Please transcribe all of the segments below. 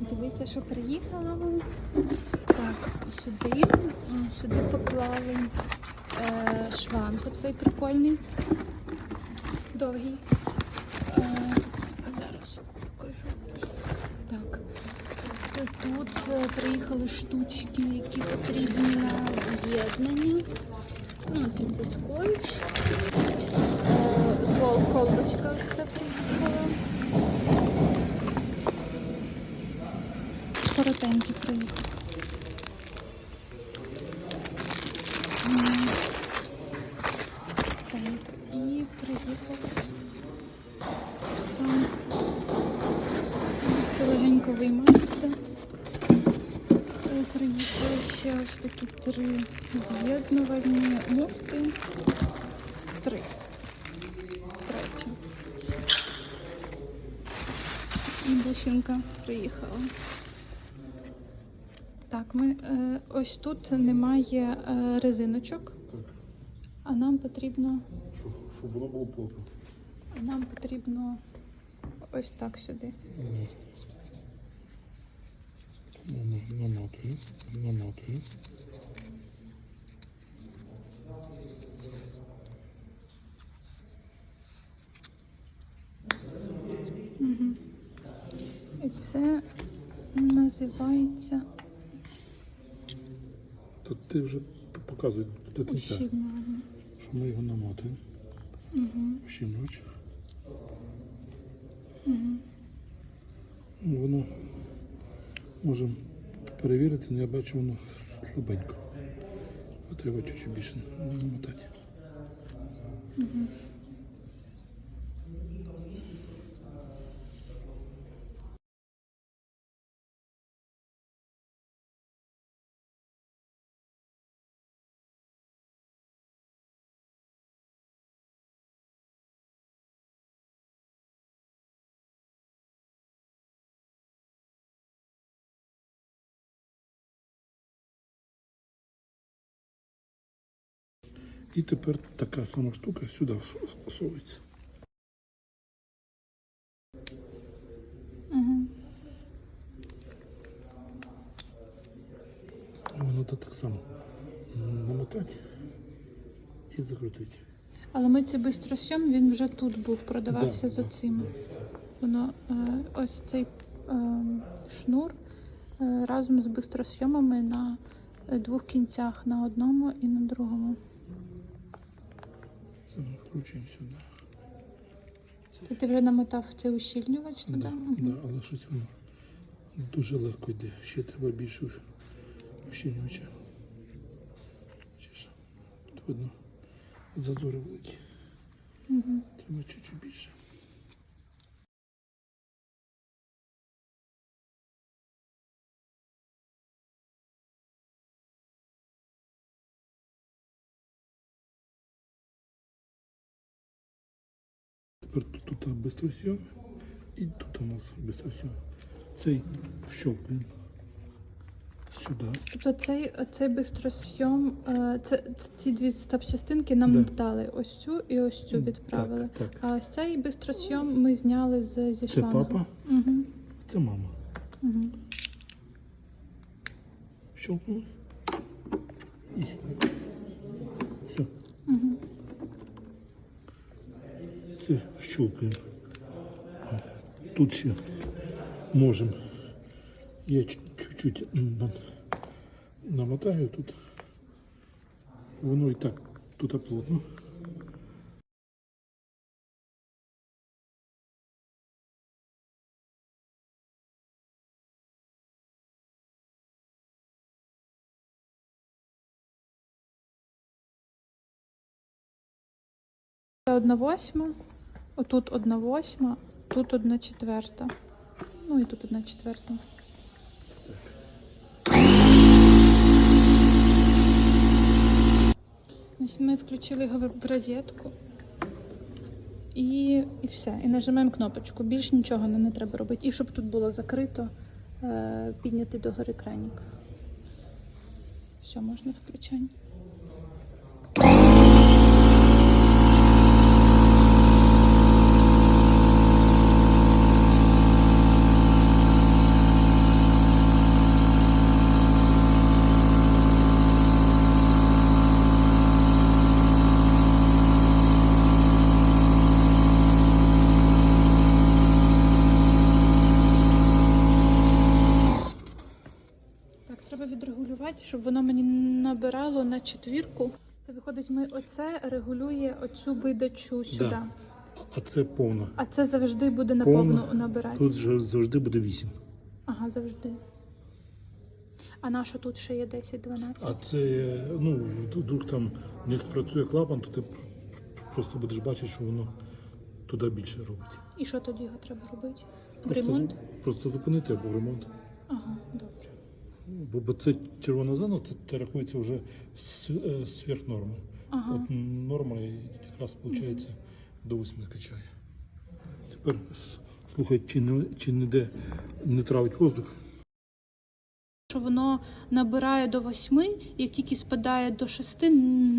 Дивіться, що приїхало. Так, сюди, сюди поклали е, шланг оцей прикольний, довгий. Е, зараз покажу. Так. Тут е, приїхали штучки, які потрібні на з'єднання. Ну, це цей скотч. Е, колбочка ось ця приїхала. Коротенький приїхав. М, Так, і приїхав сам. Все легенько виймається. Е, Приїхали ще ось такі три з'єднувальні муфти. Три. Третє. І бусинка приїхала. Так, ми е, ось тут немає е, резиночок, Так, а нам потрібно, щоб, щоб воно було плотно. нам потрібно ось так сюди. Намотую, намотую. І це називається То ти вже показуй до кінця, ущільнювання. що ми його намотуємо. Угу. Ущільнювач. Угу. Ну, Воно можемо перевірити, але я бачу, воно слабенько. Треба чуть-чуть більше намотати. І тепер така сама штука сюди всовується. Угу. Воно то так само намотати і закрутити. Але ми цей бистросйом, він вже тут був, продавався Да, з оцим. да. Воно е, ось цей е, шнур е, разом з бистросйомами на двох кінцях, на одному і на другому. Це ми вкручуємо сюди. Це ти вже намотав цей ущільнювач туди? Да, да, але щось воно дуже легко йде. Ще треба більше ущільнювача. Бачиш, Тут видно зазори великі. Угу. Треба чуть-чуть більше. Тепер тут, тут бистросйом і тут у нас бистросйом. Цей щелкаємо сюди. Тобто цей, цей бистросйом, е, це, ці дві запчастинки нам Да. не дали. Ось цю і ось цю М, відправили. Так, так. А ось цей бистросйом ми зняли з, зі Це шлангу. папа, Угу. це мама. Угу. Щелкнули. І сюди. Все. Угу. Це щелкаємо. Тут ще можемо. Я чу- чуть-чуть нам- намотаю тут. Воно і так тут плотно. Одна восьма, Отут одна восьма, тут одна четверта. Ну і тут одна четверта. Ми включили його в розетку і і все. І нажимаємо кнопочку. Більше нічого не, не треба робити. І щоб тут було закрито, е, підняти догори краник. Все, можна включання. 5, щоб воно мені набирало на четвірку. Це виходить, ми оце регулює оцю видачу сюди. Да. А це повна. А це завжди буде наповну набирати. Тут же завжди буде 8. Ага, завжди. А наша тут ще є 10-12? А це, ну, вдруг там не спрацює клапан, то ти просто будеш бачити, що воно туди більше робить. І що тоді його треба робити? Просто, ремонт? Просто зупинити або ремонт. Ага, добре. Бо, бо це червона зона, це, це рахується вже е, сверх норми. Ага. От норма якраз виходить до 8 качає. Тепер слухай, чи не чи ніде не травить воздух. Що воно набирає до 8, як тільки спадає до 6,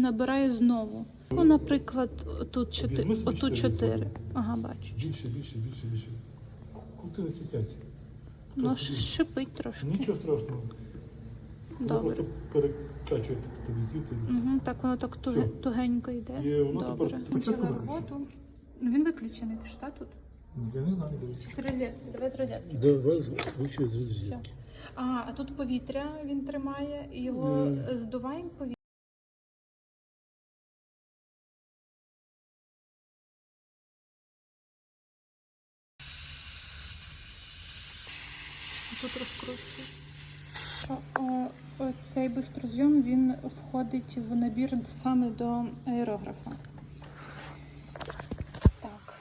набирає знову. Ну, наприклад, тут 4, отут чотири 4. Ага, бачу. Більше, більше, більше, більше. Ну, ти не стісняйся. Ну, Тобто, шипить трошки. Нічого страшного. Добре. просто перекачує тобі звідти. Угу, так воно так туге, Всьо. тугенько йде. І воно Добре. тепер спочатку роботу. Ну, Він виключений, ти ж та тут? Я не знаю. З розетки, давай з розетки. Давай вище з Все. розетки. А, а тут повітря він тримає, і його Е. здуваємо повітря. Тут розкрутки. Цей бистрозйом він входить в набір саме до аерографа. Так.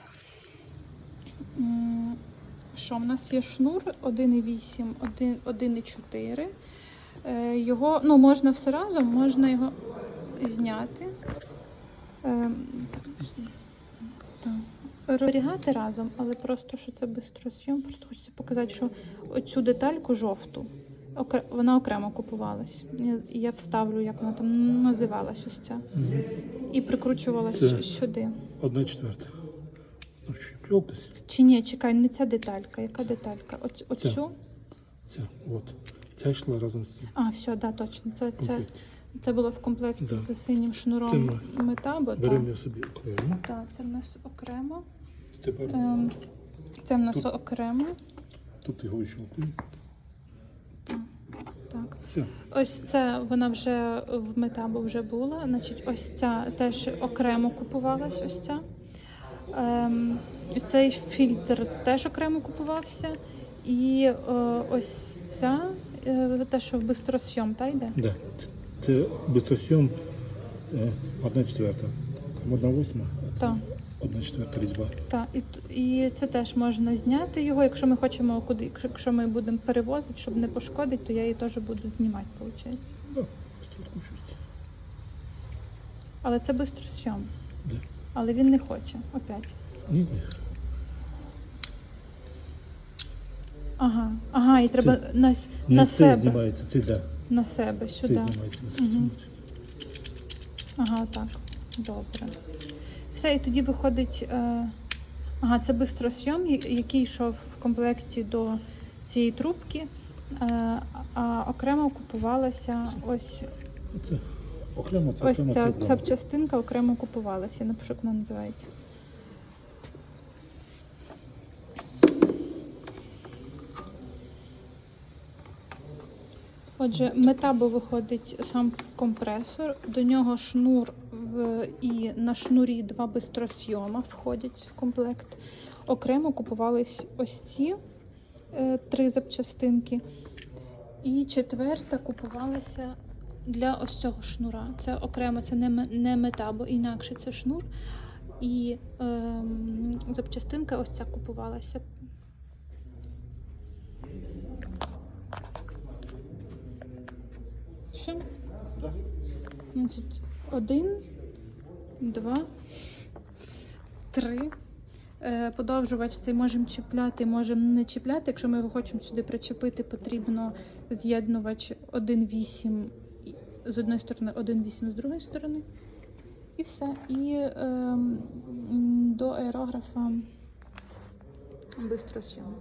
Що в нас є шнур 1,8, 1,4. Е, Його ну, можна все разом, можна його зняти. Ем, Так. Разом, але просто що це бистросйом. Просто хочеться показати, що оцю детальку жовту. Вона окремо купувалась. Я, вставлю, як вона там називалась ось ця. І прикручувалась Це- сю- сюди. Одна четверта. Ну. Чи ні, чекай, не ця деталька. Яка деталька? Оць, оцю? Це, от. Ця йшла разом з цим. А, все, да, точно. Це, це, це було в комплекті Да. з синім Це шнуром ми метабо. Беремо собі окремо. так, це в нас окремо. Тепер Ем, це в нас Тут. окремо. тут його відщолкуємо. Все. Ось це вона вже в метабо вже була. Значить, ось ця теж окремо купувалась. Ось ця. Ем, ось цей фільтр теж окремо купувався. І е, ось ця, е, те, що в бистросйом, та йде? Да. Це бистросйом е, одна четверта. Там одна восьма, а це Так. Одна четверта різьба. Так, і, і це теж можна зняти його, якщо ми хочемо куди, якщо- ми будемо перевозити, щоб не пошкодити, то я її теж буду знімати, виходить. Да, просто відкручується. Але це бистросйом. Да. Але він не хоче опять. Ні, ні. Ага, ага, і треба на, с- Не на це себе. знімається, це да. На себе Це сюди. знімається. це Мгм. Ага, так. Добре. Все, і тоді виходить. Е... Ага, це бистросйом, який йшов в комплекті до цієї трубки, е... а окремо купувалася ось Це окремо, це Ось окремо, ця це ця да. частинка окремо купувалася. Я напишу, як вона називається. Отже, метабо виходить сам компресор, до нього шнур і на шнурі два бистросйома входять в комплект. Окремо купувались ось ці е, три запчастинки. І четверта купувалася для ось цього шнура. Це окремо, це не, ме- не метабо, інакше це шнур. І ем, запчастинка ось ця купувалася. Значить, один, два, три. Е, Подовжувач цей можемо чіпляти, можемо не чіпляти. Якщо ми його хочемо сюди причепити, потрібно з'єднувач 1,8 і- з одної сторони, 1,8 з другої сторони. І все. І ем, до аерографа бистросйом.